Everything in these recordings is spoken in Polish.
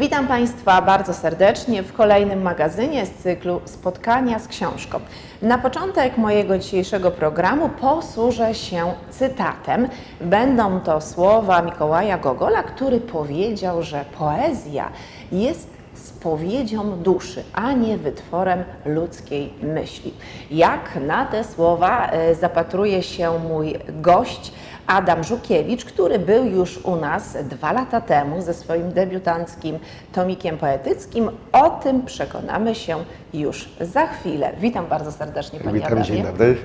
Witam Państwa bardzo serdecznie w kolejnym magazynie z cyklu Spotkania z książką. Na początek mojego dzisiejszego programu posłużę się cytatem. Będą to słowa Mikołaja Gogola, który powiedział, że poezja jest spowiedzią duszy, a nie wytworem ludzkiej myśli. Jak na te słowa e, zapatruje się mój gość Adam Żukiewicz, który był już u nas dwa lata temu ze swoim debiutanckim tomikiem poetyckim. O tym przekonamy się już za chwilę. Witam bardzo serdecznie Panie Witam, Adamie. dzień dobry.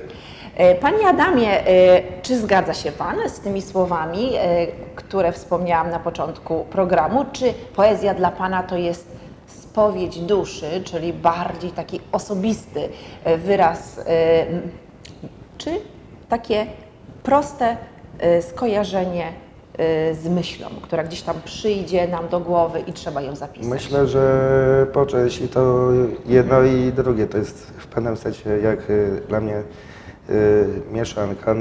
E, Panie Adamie, e, czy zgadza się Pan z tymi słowami, które wspomniałam na początku programu? Czy poezja dla Pana to jest spowiedź duszy, czyli bardziej taki osobisty e, wyraz, e, czy takie proste e, skojarzenie z myślą, która gdzieś tam przyjdzie nam do głowy i trzeba ją zapisać? Myślę, że po części to jedno i drugie to jest w pewnym sensie jak dla mnie mieszanka.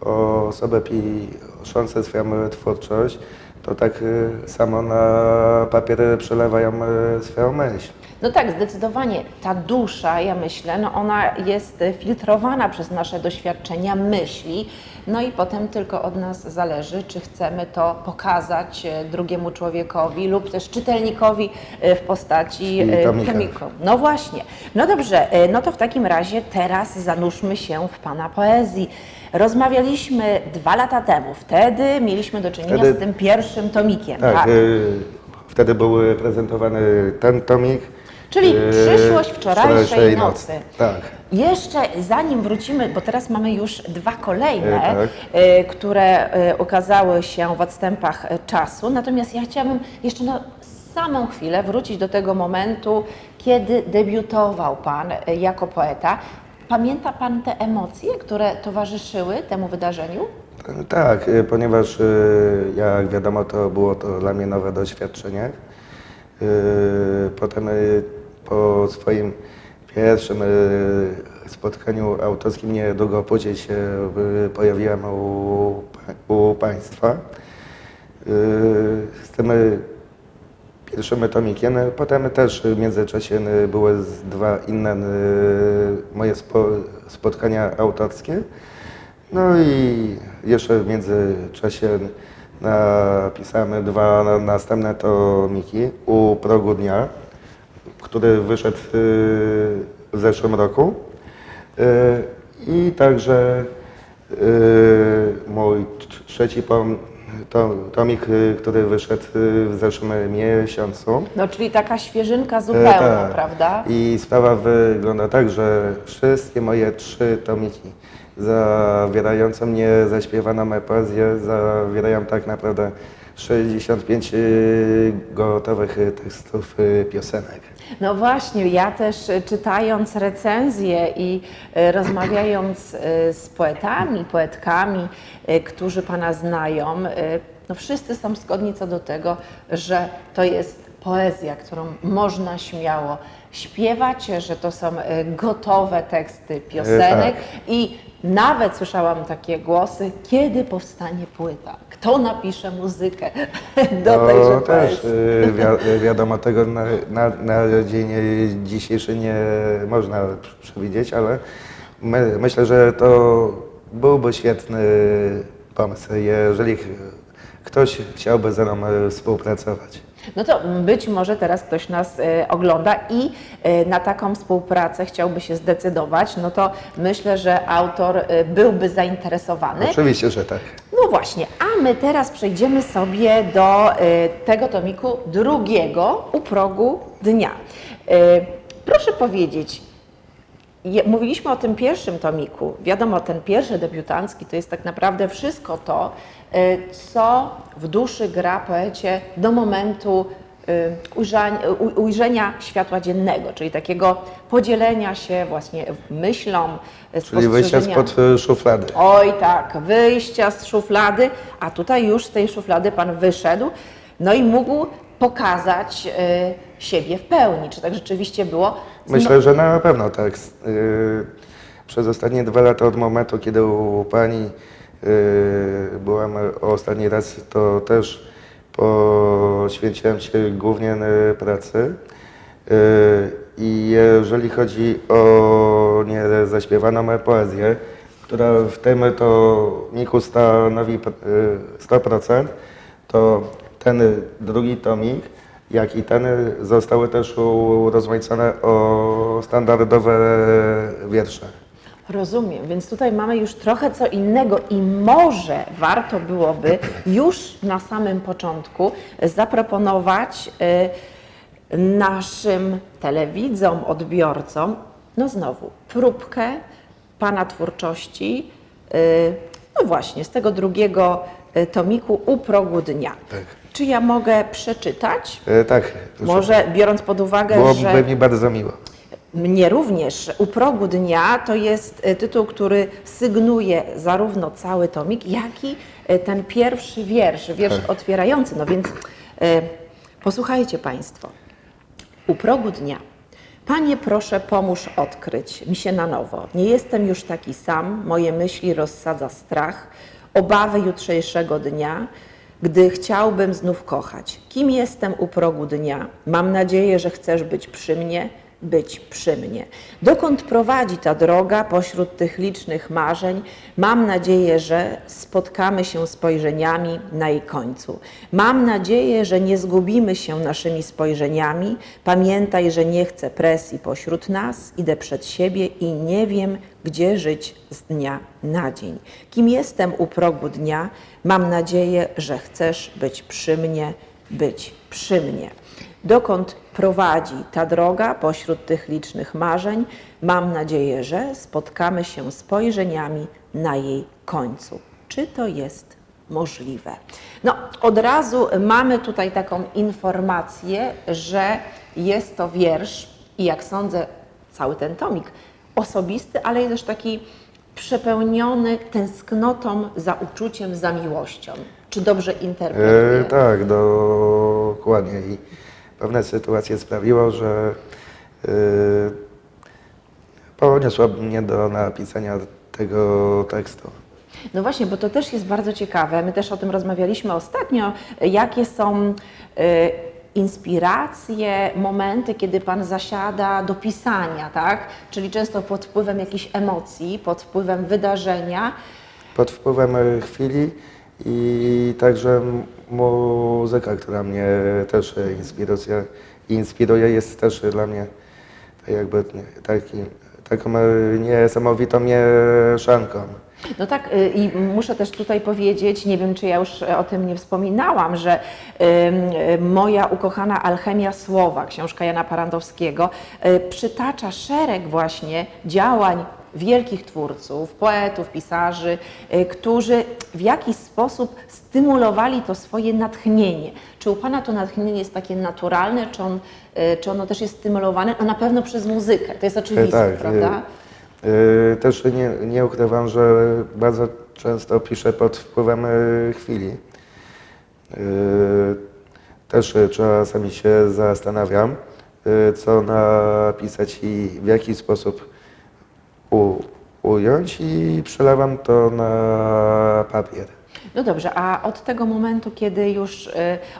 Osoby piszące swoją twórczość, to tak y, samo na papier przelewają y, swoją myśl. No tak, zdecydowanie. Ta dusza, ja myślę, no ona jest filtrowana przez nasze doświadczenia, myśli, no i potem tylko od nas zależy, czy chcemy to pokazać e, drugiemu człowiekowi lub też czytelnikowi e, w postaci e, tomiku. No właśnie. No dobrze, no to w takim razie teraz zanurzmy się w Pana poezji. Rozmawialiśmy dwa lata temu. Wtedy mieliśmy do czynienia Wtedy- z tym pierwszym tomikiem. Tak, y, wtedy był prezentowany ten tomik. Czyli y, przyszłość wczorajszej nocy. Tak. Jeszcze zanim wrócimy, bo teraz mamy już dwa kolejne, E, tak. e, które ukazały się w odstępach czasu. Natomiast ja chciałabym jeszcze na samą chwilę wrócić do tego momentu, kiedy debiutował Pan jako poeta. Pamięta Pan te emocje, które towarzyszyły temu wydarzeniu? Tak, ponieważ jak wiadomo, to było to dla mnie nowe doświadczenie. Potem po swoim pierwszym y, spotkaniu autorskim niedługo później się y, pojawiłem u, u Państwa. Z tym y, pierwszym tomikiem, potem też w międzyczasie były dwa inne moje spo, spotkania autorskie. No i jeszcze w międzyczasie napisałem dwa na- następne tomiki u progu dnia, który wyszedł y, w zeszłym roku. Y, I także y, mój tr- trzeci pom- to, tomik, który wyszedł w zeszłym miesiącu. No, czyli taka świeżynka zupełna, tak. prawda? I sprawa wygląda tak, że wszystkie moje trzy tomiki zawierające mnie zaśpiewaną poezję zawierają tak naprawdę 65 y, gotowych tekstów piosenek. No właśnie, ja też e, czytając recenzje i e, rozmawiając e, z poetami, poetkami, którzy Pana znają, no wszyscy są zgodni co do tego, że to jest poezja, którą można śmiało śpiewać, że to są e, gotowe teksty piosenek i nawet słyszałam takie głosy, kiedy powstanie płyta, kto napisze muzykę do tejże No też poezji. y, wi- wiadomo, tego na, na, na dzień dzisiejszy nie można przewidzieć, ale my, myślę, że to byłby świetny pomysł, jeżeli ktoś chciałby ze mną współpracować. No to być może teraz ktoś nas e, ogląda i e, na taką współpracę chciałby się zdecydować, no to myślę, że autor e, byłby zainteresowany. Oczywiście, że tak. No właśnie, a my teraz przejdziemy sobie do tego tomiku drugiego u progu dnia. Proszę powiedzieć, je- Mówiliśmy o tym pierwszym tomiku. Wiadomo, ten pierwszy debiutancki to jest tak naprawdę wszystko to, y, co w duszy gra poecie do momentu y, ujrzania, u- ujrzenia światła dziennego, czyli takiego podzielenia się właśnie myślą, y, Czyli wyjścia spod szuflady. Oj tak, wyjścia z szuflady, a tutaj już z tej szuflady Pan wyszedł, no i mógł pokazać siebie w pełni. Czy tak rzeczywiście było? Myślę, że na pewno tak. Y, Przez ostatnie dwa lata od momentu, kiedy u Pani y, byłam ostatni raz, to też poświęciłem się głównie pracy. Y, I jeżeli chodzi o niezaśpiewaną poezję, która w tym tomiku stanowi y, 100%, to ten drugi tomik, jak i ten zostały też urozmaicone o standardowe wiersze. Rozumiem, więc tutaj mamy już trochę co innego i może warto byłoby już na samym początku zaproponować y, naszym telewidzom, odbiorcom, no znowu, próbkę Pana twórczości, y, no właśnie, z tego drugiego y, tomiku u progu dnia. Tak. Czy ja mogę przeczytać? E, Tak, proszę. Może biorąc pod uwagę, byłoby że... mi bardzo miło. Mnie również. U progu dnia to jest e, tytuł, który sygnuje zarówno cały tomik, jak i e, ten pierwszy wiersz, wiersz otwierający. No więc e, posłuchajcie Państwo. U progu dnia. Panie, proszę, pomóż odkryć mi się na nowo. Nie jestem już taki sam, moje myśli rozsadza strach, obawy jutrzejszego dnia, gdy chciałbym znów kochać. Kim jestem u progu dnia? Mam nadzieję, że chcesz być przy mnie, być przy mnie. Dokąd prowadzi ta droga pośród tych licznych marzeń? Mam nadzieję, że spotkamy się spojrzeniami na jej końcu. Mam nadzieję, że nie zgubimy się naszymi spojrzeniami. Pamiętaj, że nie chcę presji pośród nas, idę przed siebie i nie wiem, gdzie żyć z dnia na dzień. Kim jestem u progu dnia? Mam nadzieję, że chcesz być przy mnie, być przy mnie. Dokąd prowadzi ta droga pośród tych licznych marzeń? Mam nadzieję, że spotkamy się spojrzeniami na jej końcu. Czy to jest możliwe? No, od razu mamy tutaj taką informację, że jest to wiersz i jak sądzę, cały ten tomik osobisty, ale jest też taki przepełniony tęsknotą za uczuciem, za miłością. Czy dobrze interpretuję? E, tak, dokładnie. I pewne sytuacje sprawiło, że e, poniosła mnie do napisania tego tekstu. No właśnie, bo to też jest bardzo ciekawe. My też o tym rozmawialiśmy ostatnio. Jakie są e, inspiracje, momenty, kiedy Pan zasiada do pisania, tak? Czyli często pod wpływem jakichś emocji, pod wpływem wydarzenia. pod wpływem e, chwili i także muzyka, która mnie też inspiruje, inspiruje jest też dla mnie tak jakby taki, taką niesamowitą mieszanką. No tak, y, i muszę też tutaj powiedzieć, nie wiem czy ja już o tym nie wspominałam, że moja ukochana Alchemia Słowa, książka Jana Parandowskiego, y, przytacza szereg właśnie działań wielkich twórców, poetów, pisarzy, y, którzy w jakiś sposób stymulowali to swoje natchnienie. Czy u Pana to natchnienie jest takie naturalne, czy, on, y, czy ono też jest stymulowane? No na pewno przez muzykę, to jest oczywiste, tak, prawda? e, Też nie, nie ukrywam, że bardzo często piszę pod wpływem e, chwili. E, Też e, czasami się zastanawiam, e, co napisać i w jaki sposób u, ująć i przelewam to na papier. No dobrze, a od tego momentu, kiedy już y,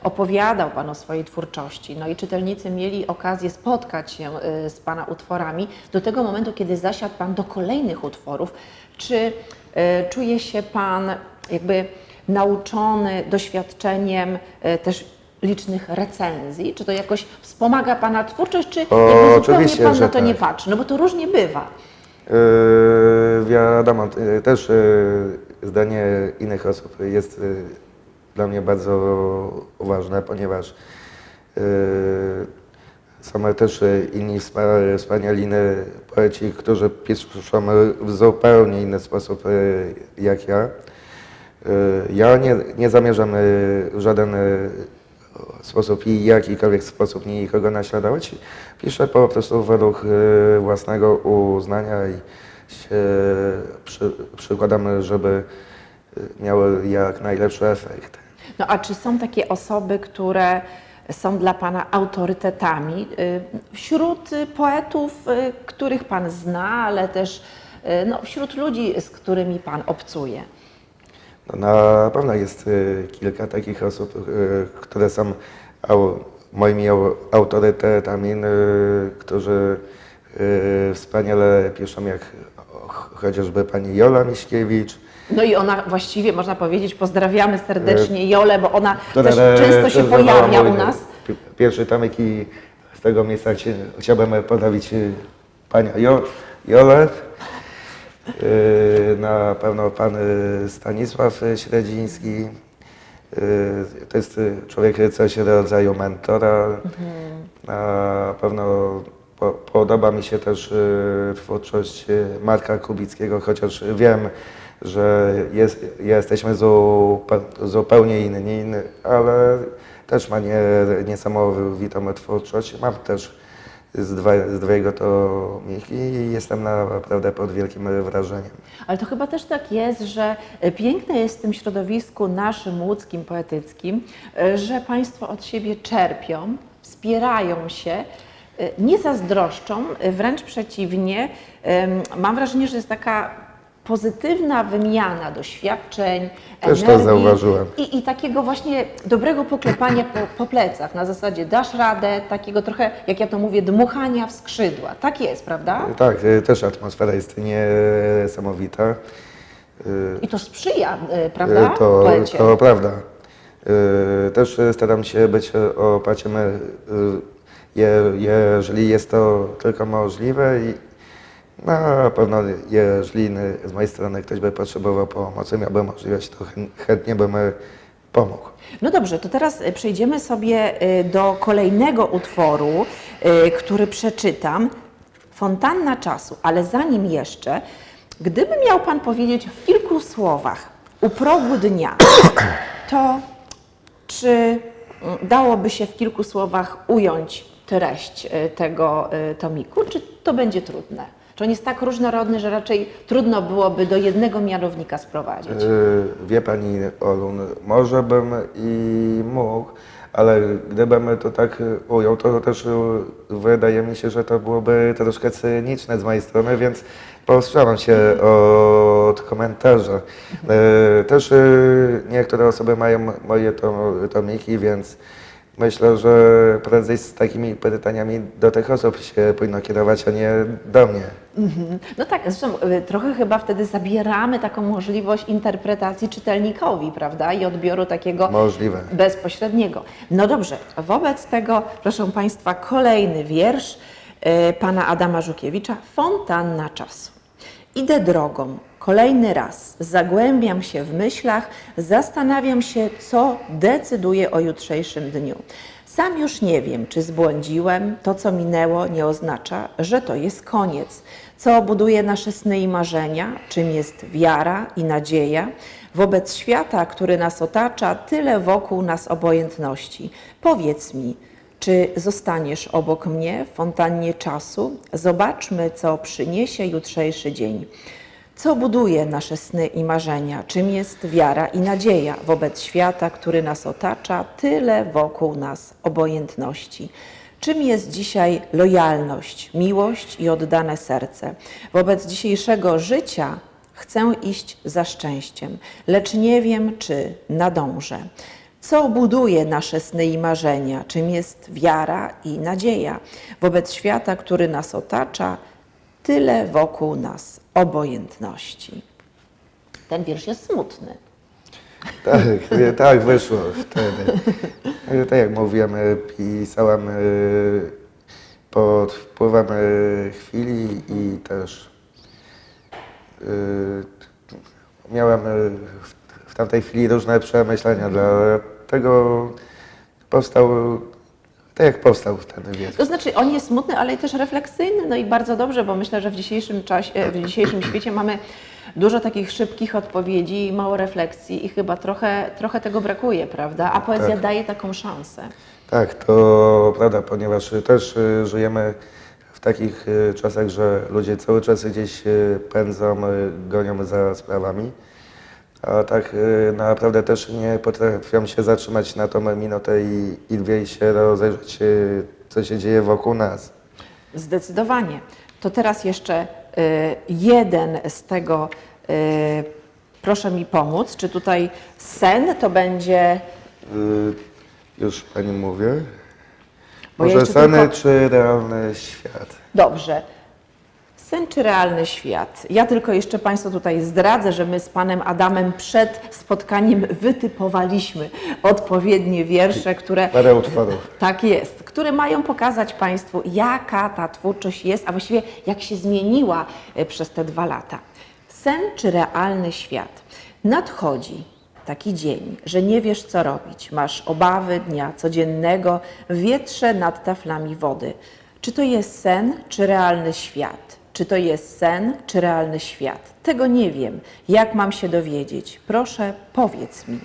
opowiadał Pan o swojej twórczości, no i czytelnicy mieli okazję spotkać się y, z Pana utworami, do tego momentu, kiedy zasiadł Pan do kolejnych utworów, czy y, czuje się Pan jakby nauczony doświadczeniem też licznych recenzji? Czy to jakoś wspomaga Pana twórczość, czy jakby zupełnie Pan na to nie tak. patrzy? No bo to różnie bywa. Yy, wiadomo, yy, też yy, zdanie innych osób jest dla mnie bardzo ważne, ponieważ są też inni wspa- wspaniali poeci, którzy piszą w zupełnie inny sposób jak ja. Ja nie, nie zamierzam w żaden sposób i jakikolwiek sposób nikogo naśladować. Piszę po prostu według y, własnego uznania i się przy, przykładam, żeby y, miały jak najlepszy efekt. No a czy są takie osoby, które są dla Pana autorytetami y, wśród poetów, których Pan zna, ale też no, wśród ludzi, z którymi Pan obcuje? No, na pewno jest y, kilka takich osób, y, które są moimi au, autorytetami, y, którzy wspaniale piszą, jak ch- chociażby pani Jola Miśkiewicz, No i ona właściwie, można powiedzieć, pozdrawiamy serdecznie Jolę, bo ona też często się pojawia u nas. pi- Pierwszy tomik i z tego miejsca chci- chciałbym podawić panią jo, Jolę. Y, Na pewno pan y, Stanisław Średziński. Y, To jest człowiek coś rodzaju mentora. Na pewno po, podoba mi się też twórczość Marka Kubickiego, chociaż wiem, że jest, jesteśmy zupe, zupełnie inni, ale też ma nie, niesamowitą twórczość. Mam też z, dwa, z dwojego tomiki i jestem naprawdę pod wielkim wrażeniem. Ale to chyba też tak jest, że e, piękne jest w tym środowisku naszym łódzkim, poetyckim, e, że Państwo od siebie czerpią, wspierają się, e, nie zazdroszczą, wręcz przeciwnie. Mam wrażenie, że jest taka pozytywna wymiana doświadczeń, Też to energii zauważyłem. I, i takiego właśnie dobrego poklepania po, po plecach, na zasadzie dasz radę, takiego trochę, jak ja to mówię, dmuchania w skrzydła. Tak jest, prawda? Tak, y, też atmosfera jest niesamowita. Y, I to sprzyja, e, prawda, Y, To, poecie? to prawda. Y, Też y, staram się być y, je, jeżeli jest to tylko możliwe i na pewno jeżeli z mojej strony ktoś by potrzebował pomocy, miałbym możliwość, to chę- chętnie bym y, pomógł. No dobrze, to teraz e, przejdziemy sobie e, do kolejnego utworu, e, który przeczytam. Fontanna czasu, ale zanim jeszcze, gdyby miał Pan powiedzieć w kilku słowach u progu dnia, to czy mm, dałoby się w kilku słowach ująć treść e, tego e, tomiku, czy to będzie trudne? Czy on jest tak różnorodny, że raczej trudno byłoby do jednego mianownika sprowadzić? Y, Wie Pani Olun, może bym i mógł, ale gdybym to tak ujął, to też wydaje mi się, że to byłoby troszkę cyniczne z mojej strony, więc powstrzymam się od komentarza. Y, Też y, niektóre osoby mają moje to- tomiki, więc myślę, że prędzej z takimi pytaniami do tych osób się powinno kierować, a nie do mnie. Mhm. No tak, zresztą y, trochę chyba wtedy zabieramy taką możliwość interpretacji czytelnikowi, prawda? I odbioru takiego Możliwe. bezpośredniego. No dobrze, wobec tego, proszę Państwa, kolejny wiersz y, pana Adama Żukiewicza, Fontanna czasu. Idę drogą, kolejny raz, zagłębiam się w myślach, zastanawiam się, co decyduje o jutrzejszym dniu. Sam już nie wiem, czy zbłądziłem, to co minęło nie oznacza, że to jest koniec. Co buduje nasze sny i marzenia, czym jest wiara i nadzieja, wobec świata, który nas otacza, tyle wokół nas obojętności. Powiedz mi, czy zostaniesz obok mnie w fontannie czasu? Zobaczmy, co przyniesie jutrzejszy dzień. Co buduje nasze sny i marzenia? Czym jest wiara i nadzieja wobec świata, który nas otacza, tyle wokół nas obojętności? Czym jest dzisiaj lojalność, miłość i oddane serce? Wobec dzisiejszego życia chcę iść za szczęściem, lecz nie wiem, czy nadążę. Co buduje nasze sny i marzenia? Czym jest wiara i nadzieja wobec świata, który nas otacza, tyle wokół nas obojętności. Ten wiersz jest smutny. Tak, tak wyszło wtedy. Tak jak mówiłem, e, pisałem e, pod wpływem e, chwili i też miałem w tamtej chwili różne przemyślenia, dlatego powstał tak jak powstał ten wiersz. To znaczy, on jest smutny, ale też refleksyjny, no i bardzo dobrze, bo myślę, że w dzisiejszym czasie, w dzisiejszym świecie mamy dużo takich szybkich odpowiedzi i mało refleksji i chyba trochę, trochę tego brakuje, prawda? A poezja Tak. daje taką szansę. Tak, to prawda, ponieważ też y, żyjemy w takich y, czasach, że ludzie cały czas gdzieś y, pędzą, gonią za sprawami, A tak y, naprawdę też nie potrafią się zatrzymać na tą minutę i, i dwie i się rozejrzeć, y, co się dzieje wokół nas. Zdecydowanie. To teraz jeszcze y, jeden z tego, proszę mi pomóc, czy tutaj sen to będzie, Już pani mówię. Bo Może sany tylko- czy realny świat? dobrze, sen czy realny świat? Ja tylko jeszcze Państwu tutaj zdradzę, że my z Panem Adamem przed spotkaniem wytypowaliśmy odpowiednie wiersze, które Parę utworów. Tak jest, które mają pokazać Państwu, jaka ta twórczość jest, a właściwie jak się zmieniła e, przez te dwa lata. Sen czy realny świat? Nadchodzi taki dzień, że nie wiesz, co robić. Masz obawy dnia codziennego, wietrze nad taflami wody. Czy to jest sen, czy realny świat? Czy to jest sen, czy realny świat? Tego nie wiem. Jak mam się dowiedzieć? Proszę, powiedz mi.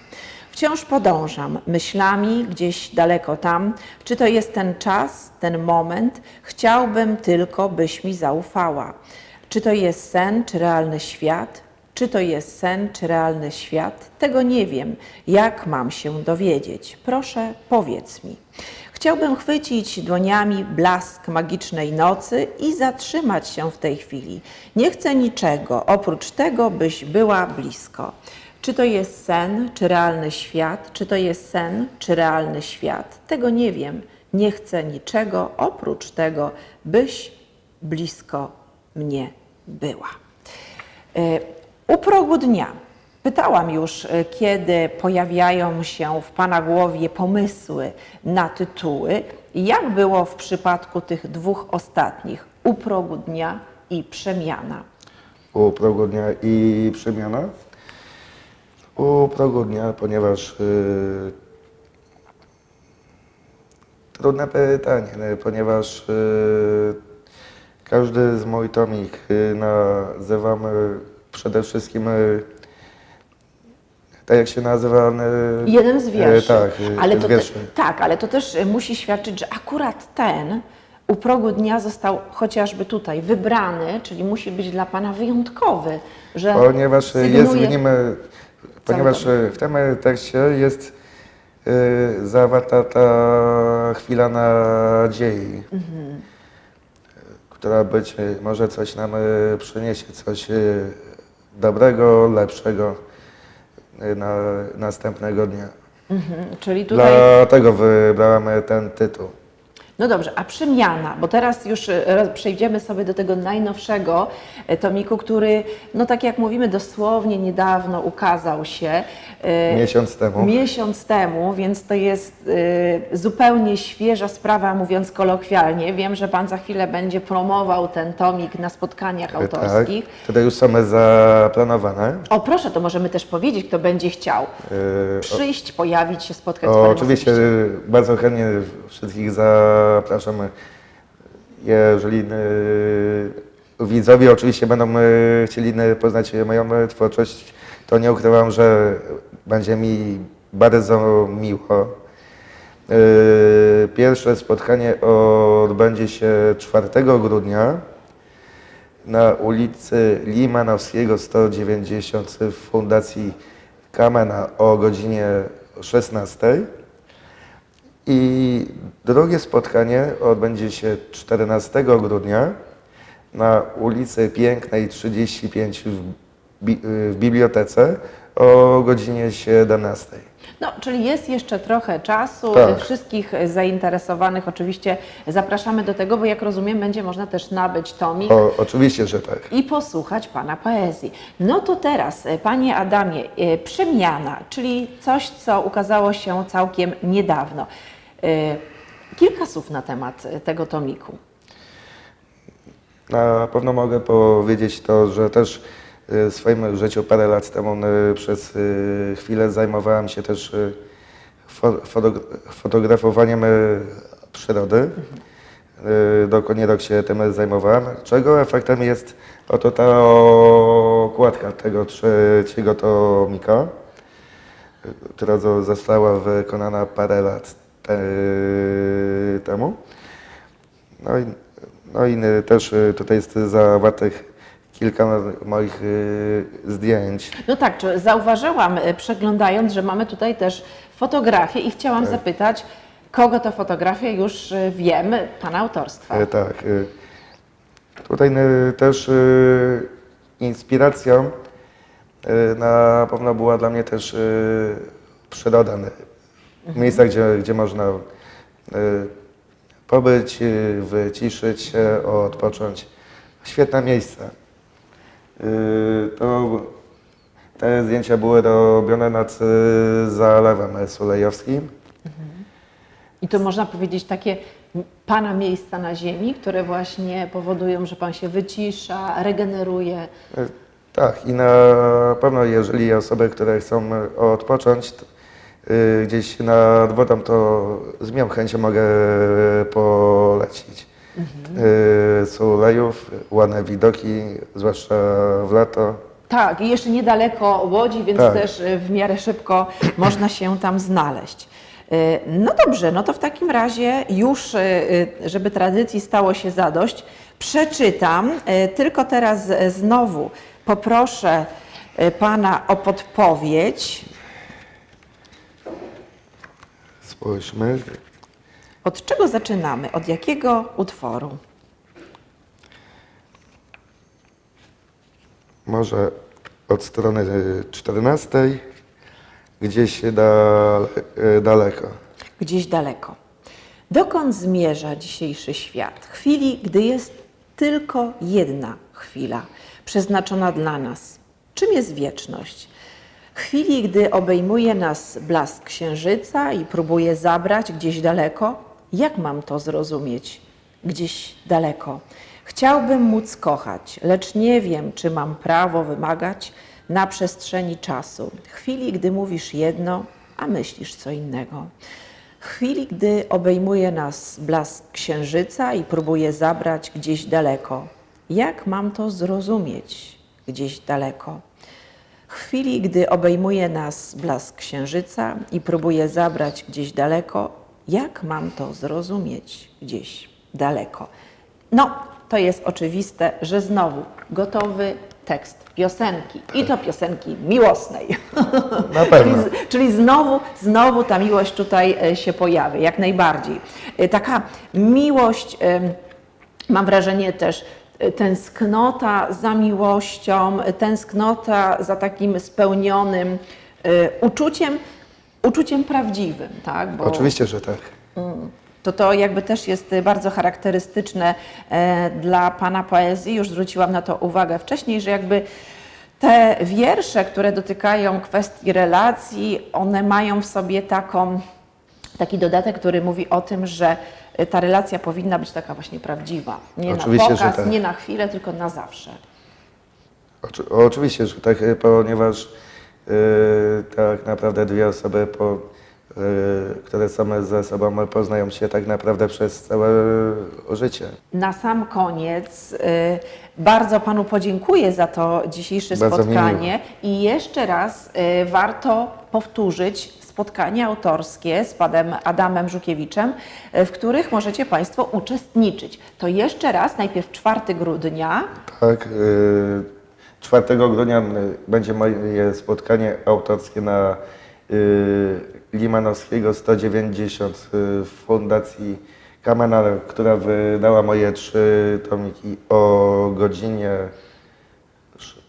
Wciąż podążam myślami gdzieś daleko tam. Czy to jest ten czas, ten moment? Chciałbym tylko, byś mi zaufała. Czy to jest sen, czy realny świat? Czy to jest sen, czy realny świat? Tego nie wiem. Jak mam się dowiedzieć? Proszę, powiedz mi. Chciałbym chwycić dłoniami blask magicznej nocy i zatrzymać się w tej chwili. Nie chcę niczego oprócz tego, byś była blisko. Czy to jest sen, czy realny świat? Czy to jest sen, czy realny świat? Tego nie wiem. Nie chcę niczego oprócz tego, byś blisko mnie była. E, U progu dnia pytałam już, e, kiedy pojawiają się w Pana głowie pomysły na tytuły. Jak było w przypadku tych dwóch ostatnich, u progu dnia i przemiana? U progu dnia i przemiana? U progu dnia, ponieważ y, trudne pytanie, y, ponieważ y, każdy z moich tomik y, nazywamy przede wszystkim y, tak jak się nazywa y, Jeden z wierszy. tak, y, ale to te, tak, ale to też e, musi świadczyć, że akurat ten u progu dnia został chociażby tutaj wybrany, czyli musi być dla Pana wyjątkowy, że Ponieważ jest w nim, ponieważ w tym tekście jest y, zawarta ta chwila nadziei, która być może coś nam przyniesie, coś dobrego, lepszego na następnego dnia. Mhm, czyli tutaj Dlatego wybrałem ten tytuł. No dobrze, a przemiana, bo teraz już e, przejdziemy sobie do tego najnowszego e, tomiku, który, no tak jak mówimy, dosłownie niedawno ukazał się. e, Miesiąc temu. Miesiąc temu, więc to jest zupełnie świeża sprawa, mówiąc kolokwialnie. Wiem, że Pan za chwilę będzie promował ten tomik na spotkaniach Tak, autorskich. które już są zaplanowane. O, proszę, to możemy też powiedzieć, kto będzie chciał przyjść, pojawić się, spotkać z O, Panem oczywiście osobiście. bardzo chętnie wszystkich zapraszamy. Jeżeli y, widzowie oczywiście będą y, chcieli y, poznać moją twórczość, to nie ukrywam, że będzie mi bardzo miło. Pierwsze spotkanie odbędzie się 4 grudnia na ulicy Limanowskiego 190 w Fundacji Kamena o godzinie 16. I drugie spotkanie odbędzie się 14 grudnia na ulicy Pięknej 35 w, bi- w bibliotece o godzinie 17. No, czyli jest jeszcze trochę czasu. Tak. Wszystkich zainteresowanych oczywiście zapraszamy do tego, bo jak rozumiem, będzie można też nabyć tomik O, oczywiście, że tak. i posłuchać Pana poezji. No to teraz, e, Panie Adamie, e, przemiana, czyli coś, co ukazało się całkiem niedawno. E, Kilka słów na temat e, tego tomiku. Na pewno mogę powiedzieć to, że też y, w swoim życiu parę lat temu y, przez y, chwilę zajmowałem się też y, fo- fotogra- fotografowaniem y, przyrody. Y, Dokładnie rok się tym zajmowałem, czego efektem jest oto ta okładka tego trzeciego tomika, y, która zo- została wykonana parę lat temu. No i, no i y, też y, tutaj jest zawartych kilka moich y, zdjęć. No tak, zauważyłam e, przeglądając, że mamy tutaj też fotografię i chciałam Tak. zapytać, kogo to fotografia już e, wiem, pana autorstwa. E, Tak. Tutaj też inspiracją na pewno była dla mnie też przyroda. Y, Miejsca, gdzie, gdzie można y, pobyć, y, wyciszyć się, odpocząć. Świetne miejsca. Y, To, te zdjęcia były robione nad y, Zalewem Sulejowskim. I to można powiedzieć takie pana miejsca na ziemi, które właśnie powodują, że pan się wycisza, regeneruje. E, Tak, i na pewno jeżeli osoby, które chcą e, odpocząć y, gdzieś nad wodą, to z miłą chęcią mogę polecić. Y, Sulejów, ładne widoki, zwłaszcza w lato. Tak, i jeszcze niedaleko Łodzi, więc Tak. też e, w miarę szybko można się tam znaleźć. No dobrze, no to w takim razie już, żeby tradycji stało się zadość, przeczytam, tylko teraz znowu poproszę Pana o podpowiedź. Spójrzmy. Od czego zaczynamy? Od jakiego utworu? Może od strony y, 14, gdzieś dale, y, daleko. gdzieś daleko. Dokąd zmierza dzisiejszy świat? Chwili, gdy jest tylko jedna chwila przeznaczona dla nas. Czym jest wieczność? Chwili, gdy obejmuje nas blask księżyca i próbuje zabrać gdzieś daleko? Jak mam to zrozumieć? Gdzieś daleko. Chciałbym móc kochać, lecz nie wiem, czy mam prawo wymagać na przestrzeni czasu. Chwili, gdy mówisz jedno, a myślisz co innego. Chwili, gdy obejmuje nas blask księżyca i próbuje zabrać gdzieś daleko. Jak mam to zrozumieć gdzieś daleko? Chwili, gdy obejmuje nas blask księżyca i próbuje zabrać gdzieś daleko, jak mam to zrozumieć gdzieś daleko? No, to jest oczywiste, że znowu gotowy tekst piosenki i to piosenki miłosnej. Na pewno. czyli, czyli znowu, znowu ta miłość tutaj e, się pojawia, jak najbardziej. E, Taka miłość, mam wrażenie też, tęsknota za miłością, tęsknota za takim spełnionym e, uczuciem, uczuciem prawdziwym, tak? Bo Oczywiście, że tak. to to jakby też jest y, bardzo charakterystyczne e, dla Pana poezji. Już zwróciłam na to uwagę wcześniej, że jakby te wiersze, które dotykają kwestii relacji, one mają w sobie taką, taki dodatek, który mówi o tym, że y, ta relacja powinna być taka właśnie prawdziwa. Nie Oczywiście, na pokaz, tak. nie na chwilę, tylko na zawsze. Oczy, oczywiście, że tak, y, ponieważ y, tak naprawdę dwie osoby, po, które same ze sobą poznają się tak naprawdę przez całe życie. Na sam koniec y, bardzo Panu podziękuję za to dzisiejsze Bardzo spotkanie i jeszcze raz y, warto powtórzyć spotkania autorskie z Panem Adamem Żukiewiczem, y, w których możecie Państwo uczestniczyć. To jeszcze raz, najpierw 4 grudnia, Tak, y, 4 grudnia y, będzie moje spotkanie autorskie na y, Limanowskiego 190 y, w Fundacji Kamena, która wydała moje trzy tomiki o godzinie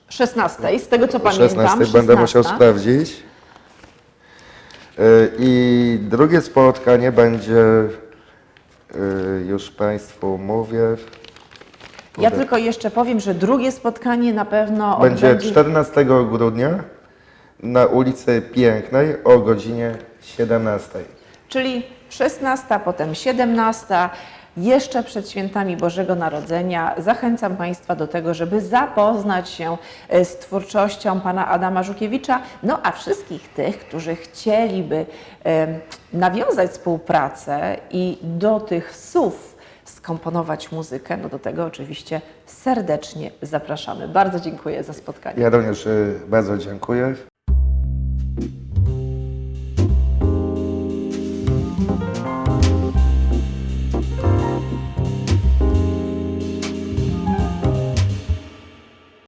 16, z tego co pamiętam. 16 będę musiał 16. sprawdzić. Y, I drugie spotkanie będzie, y, już Państwu mówię, Ja tylko jeszcze powiem, że drugie spotkanie na pewno będzie odbędzie 14 grudnia na ulicy Pięknej o godzinie 17. Czyli 16, potem 17, jeszcze przed świętami Bożego Narodzenia. Zachęcam Państwa do tego, żeby zapoznać się e, z twórczością pana Adama Żukiewicza, no a wszystkich tych, którzy chcieliby nawiązać współpracę i do tych słów skomponować muzykę, no do tego oczywiście serdecznie zapraszamy. Bardzo dziękuję za spotkanie. Ja również y, bardzo dziękuję.